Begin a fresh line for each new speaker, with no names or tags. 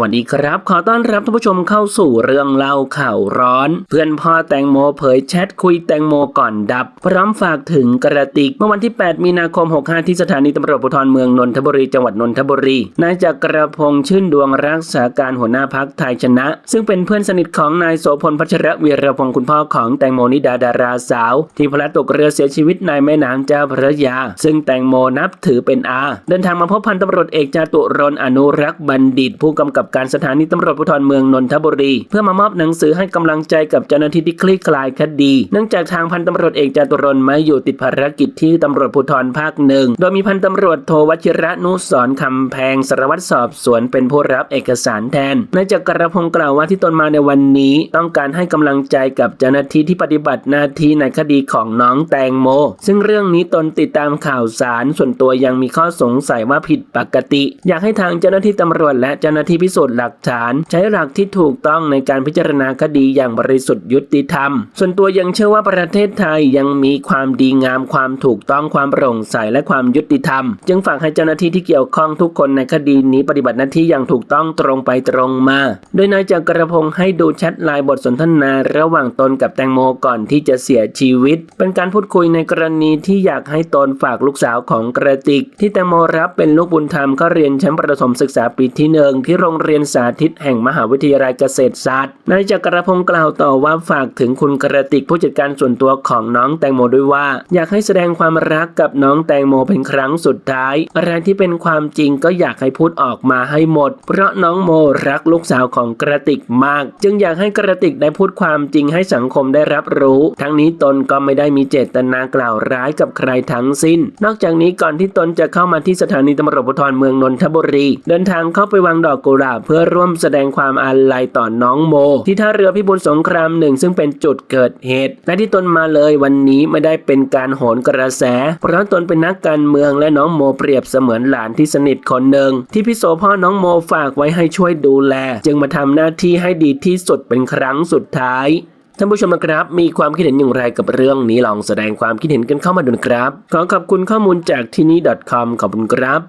วัสดีครับ ขอต้อนรับท่านผู้ชมเข้าสู่เรื่องเล่าข่าวร้อน เพื่อนพ่อแตงโมเผยแชทคุยแตงโมก่อนดับ พร้อมฝากถึงกระติก เมื่อวันที่ 8 มีนาคม 65 ที่สถานีตำรวจภูธรเมืองนนทบุรีจังหวัดนนทบุรีนายจักรพงษ์ชื่นดวงรักษาการหัวหน้าพักไทยชนะ ซึ่งเป็นเพื่อนสนิทของนายโสพลพัชรวีรพงศ์คุณพ่อของแตงโมนิดาดาราสาว ที่พลัดตกเรือเสียชีวิตในแม่น้ำเจ้าพระยา ซึ่งแตงโมนับถือเป็นอาเดินทางมาพบพันตำรวจเอกจาตุรนอนุรักษ์บัณฑิตผู้กำกับการสถานีตำรวจภูธรเมืองนนทบุรี เพื่อมามอบหนังสือให้กำลังใจกับเจ้าหน้าที่ที่คลี่คลายคดี เนื่องจากทางพันตำรวจเอกจตุรนไม่อยู่ติดภารกิจที่ตำรวจภูธรภาคหนึ่ง โดยมีพันตำรวจโทวชิระนุสรคำแพงสารวัตรสอบสวนเป็นผู้รับเอกสารแทนนายจักรพงศ์กล่าวว่าที่ตนมาในวันนี้ ต้องการให้กำลังใจกับเจ้าหน้าที่ที่ปฏิบัติหน้าที่ในคดีของน้องแตงโม ซึ่งเรื่องนี้ตนติดตามข่าวสารส่วนตัวยังมีข้อสงสัยว่าผิดปกติ อยากให้ทางเจ้าหน้าที่ตำรวจและเจ้าหน้าที่พิสูจน์หลักฐาน ใช้หลักที่ถูกต้องในการพิจารณาคดีอย่างบริสุทธิ์ยุติธรรม ส่วนตัวยังเชื่อว่าประเทศไทยยังมีความดีงามความถูกต้องความโปร่งใสและความยุติธรรม จึงฝากให้เจ้าหน้าที่ที่เกี่ยวข้องทุกคนในคดีนี้ปฏิบัติหน้าที่อย่างถูกต้องตรงไปตรงมา โดยนายจักรพงศ์ให้ดูแชทไลน์บทสนทนาระหว่างตนกับแตงโมก่อนที่จะเสียชีวิต เป็นการพูดคุยในกรณีที่อยากให้ตนฝากลูกสาวของกระติก ที่แตงโมรับเป็นลูกบุญธรรมก็เรียนชั้นประถมศึกษาปีที่หนึ่งที่โรงเรียนสาธิตแห่งมหาวิทยาลัยเกษตรศาสตร์นายจักรพงศ์กล่าวต่อว่าฝากถึงคุณกระติกผู้จัดการส่วนตัวของน้องแตงโมด้วยว่า อยากให้แสดงความรักกับน้องแตงโมเป็นครั้งสุดท้ายอะไรที่เป็นความจริงก็อยากให้พูดออกมาให้หมด เพราะน้องโมรักลูกสาวของกระติกมาก จึงอยากให้กระติกได้พูดความจริงให้สังคมได้รับรู้ ทั้งนี้ตนก็ไม่ได้มีเจตนากล่าวร้ายกับใครทั้งสิ้น นอกจากนี้ก่อนที่ตนจะเข้ามาที่สถานีตำรวจภูธรเมืองนนทบุรี เดินทางเข้าไปวางดอกกุหลาบเพื่อร่วมแสดงความอาลัยต่อน้องโม ที่ท่าเรือพิบูลสงครามหนึ่งซึ่งเป็นจุดเกิดเหตุ และที่ตนมาเลยวันนี้ไม่ได้เป็นการโหนกระแส เพราะตนเป็นนักการเมืองและน้องโมเปรียบเสมือนหลานที่สนิทคนหนึ่งที่พี่โสพ่อน้องโมฝากไว้ให้ช่วยดูแล จึงมาทำหน้าที่ให้ดีที่สุดเป็นครั้งสุดท้ายท่านผู้ชมนะครับ มีความคิดเห็นอย่างไรกับเรื่องนี้ลองแสดงความคิดเห็นกันเข้ามาดูนะครับ ขอขอบคุณข้อมูลจากที่นี่ .com ขอบคุณครับ